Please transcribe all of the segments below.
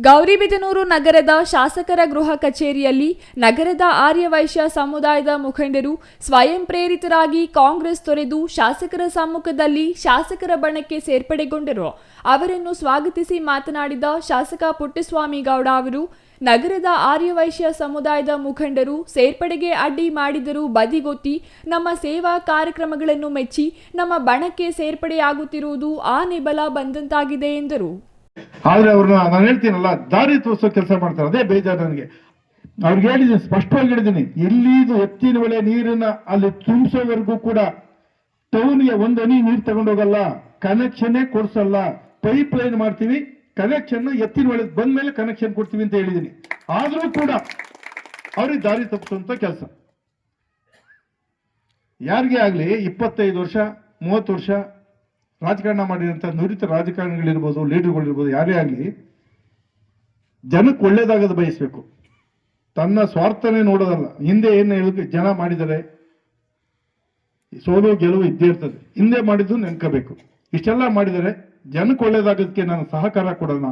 ಗೌರಿಬಿದನೂರು ನಗರದ ಶಾಸಕರ ಗೃಹ ಕಚೇರಿಯಲ್ಲಿ ನಗರದ ಆರ್ಯವೈಶ್ಯ ಸಮುದಾಯದ ಮುಖಂಡರು ಸ್ವಯಂ ಪ್ರೇರಿತರಾಗಿ ಕಾಂಗ್ರೆಸ್ ತೊರೆದು ಶಾಸಕರ ಸಮ್ಮುಖದಲ್ಲಿ ಶಾಸಕರ ಬಣಕ್ಕೆ ಸೇರ್ಪಡೆಗೊಂಡರು. ಅವರನ್ನು ಸ್ವಾಗತಿಸಿ ಮಾತನಾಡಿದ ಶಾಸಕ ಪುಟ್ಟಸ್ವಾಮಿ ಗೌಡ ಅವರು ನಗರದ ಆರ್ಯವೈಶ್ಯ ಸಮುದಾಯದ ಮುಖಂಡರು ಸೇರ್ಪಡೆಗೆ ಅಡ್ಡಿ ಮಾಡಿದರೂ ಬದಿಗೊತ್ತಿ ನಮ್ಮ ಸೇವಾ ಕಾರ್ಯಕ್ರಮಗಳನ್ನು ಮೆಚ್ಚಿ ನಮ್ಮ ಬಣಕ್ಕೆ ಸೇರ್ಪಡೆಯಾಗುತ್ತಿರುವುದು ಆ ನಿಬಲ ಬಂದಂತಾಗಿದೆ ಎಂದರು. ಆದ್ರೆ ಅವ್ರನ್ನ ನಾನು ಹೇಳ್ತೀನಲ್ಲ, ದಾರಿ ತೋರಿಸೋ ಕೆಲಸ ಮಾಡ್ತಾರೆ. ಅದೇ ಬೇಜಾರು ನನಗೆ. ಅವ್ರಿಗೆ ಹೇಳಿದ್ದೀನಿ, ಸ್ಪಷ್ಟವಾಗಿ ಹೇಳಿದ್ದೀನಿ. ಎಲ್ಲಿದು ಎತ್ತಿನ ಬೆಳೆ ನೀರನ್ನ ಅಲ್ಲಿ ತುಂಬಿಸೋವರೆಗೂ ಕೂಡ ಟೌನ್ಗೆ ಒಂದು ಹನಿ ನೀರು ತಗೊಂಡೋಗಲ್ಲ, ಕನೆಕ್ಷನ್ನೇ ಕೊಡ್ಸಲ್ಲ. ಪೈಪ್ ಲೈನ್ ಮಾಡ್ತೀವಿ ಕನೆಕ್ಷನ್ ಎತ್ತಿನ ಬಂದ ಮೇಲೆ ಕನೆಕ್ಷನ್ ಕೊಡ್ತೀವಿ ಅಂತ ಹೇಳಿದ್ದೀನಿ ಆದರೂ ಕೂಡ ಅವ್ರಿಗೆ ದಾರಿ ತಪ್ಪಿಸುವಂತ ಕೆಲಸ. ಯಾರಿಗೆ ಆಗಲಿ ಇಪ್ಪತ್ತೈದು ವರ್ಷ, ಮೂವತ್ತು ವರ್ಷ ರಾಜಕಾರಣ ಮಾಡಿದಂಥ ನುರಿತ ರಾಜಕಾರಣಿಗಳಿರ್ಬೋದು, ಲೀಡರ್ಗಳಿರ್ಬೋದು, ಯಾರೇ ಆಗಲಿ ಜನಕ್ಕೆ ಒಳ್ಳೇದಾಗದ ಬಯಸ್ಬೇಕು. ತನ್ನ ಸ್ವಾರ್ಥನೇ ನೋಡೋದಲ್ಲ. ಹಿಂದೆ ಏನು ಹೇಳಿ ಜನ ಮಾಡಿದರೆ ಸೋಲು ಗೆಲುವು ಇದ್ದೇ ಇರ್ತದೆ. ಹಿಂದೆ ಮಾಡಿದ್ದು ನೆನ್ಕೋಬೇಕು. ಇಷ್ಟೆಲ್ಲ ಮಾಡಿದರೆ ಜನಕ್ಕೆ ಒಳ್ಳೇದಾಗೋದಕ್ಕೆ ನಾನು ಸಹಕಾರ ಕೊಡೋಣ.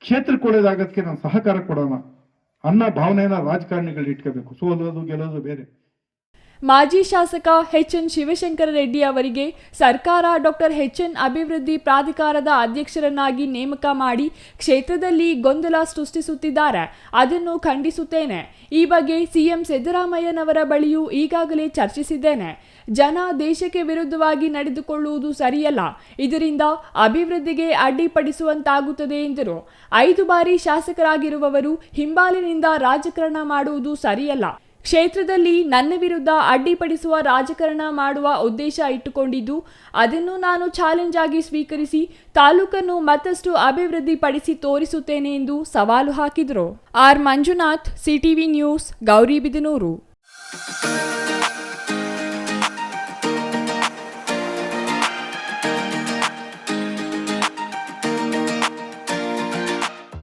ಕ್ಷೇತ್ರಕ್ಕೆ ಒಳ್ಳೇದಾಗೋದಕ್ಕೆ ನಾನು ಸಹಕಾರ ಕೊಡೋಣ. ಅನ್ನೋ ಭಾವನೆಯನ್ನ ರಾಜಕಾರಣಿಗಳು ಇಟ್ಕೋಬೇಕು. ಸೋಲೋದು, ಗೆಲ್ಲೋದು ಬೇರೆ. ಮಾಜಿ ಶಾಸಕ ಎನ್ ಶಿವಶಂಕರ ರೆಡ್ಡಿ ಅವರಿಗೆ ಸರ್ಕಾರ ಡಾಕ್ಟರ್ ಎನ್ ಅಭಿವೃದ್ಧಿ ಪ್ರಾಧಿಕಾರದ ಅಧ್ಯಕ್ಷರನ್ನಾಗಿ ನೇಮಕ ಮಾಡಿ ಕ್ಷೇತ್ರದಲ್ಲಿ ಗೊಂದಲ ಸೃಷ್ಟಿಸುತ್ತಿದ್ದಾರೆ. ಅದನ್ನು ಖಂಡಿಸುತ್ತೇನೆ. ಈ ಬಗ್ಗೆ ಸಿಎಂ ಸಿದ್ದರಾಮಯ್ಯನವರ ಬಳಿಯೂ ಈಗಾಗಲೇ ಚರ್ಚಿಸಿದ್ದೇನೆ. ಜನ ದೇಶಕ್ಕೆ ವಿರುದ್ಧವಾಗಿ ನಡೆದುಕೊಳ್ಳುವುದು ಸರಿಯಲ್ಲ. ಇದರಿಂದ ಅಭಿವೃದ್ಧಿಗೆ ಅಡ್ಡಿಪಡಿಸುವಂತಾಗುತ್ತದೆ ಎಂದರು. ಐದು ಬಾರಿ ಶಾಸಕರಾಗಿರುವವರು ಹಿಂಬಾಲಿನಿಂದ ರಾಜಕಾರಣ ಮಾಡುವುದು ಸರಿಯಲ್ಲ. ಕ್ಷೇತ್ರದಲ್ಲಿ ನನ್ನ ವಿರುದ್ಧ ಅಡ್ಡಿಪಡಿಸುವ ರಾಜಕಾರಣ ಮಾಡುವ ಉದ್ದೇಶ ಇಟ್ಟುಕೊಂಡಿದ್ದು, ಅದನ್ನು ನಾನು ಚಾಲೆಂಜ್ ಆಗಿ ಸ್ವೀಕರಿಸಿ ತಾಲೂಕನ್ನು ಮತ್ತಷ್ಟು ಅಭಿವೃದ್ಧಿ ಪಡಿಸಿ ತೋರಿಸುತ್ತೇನೆ ಎಂದು ಸವಾಲು ಹಾಕಿದರು. R Manjunath, CTV news Gauribidanur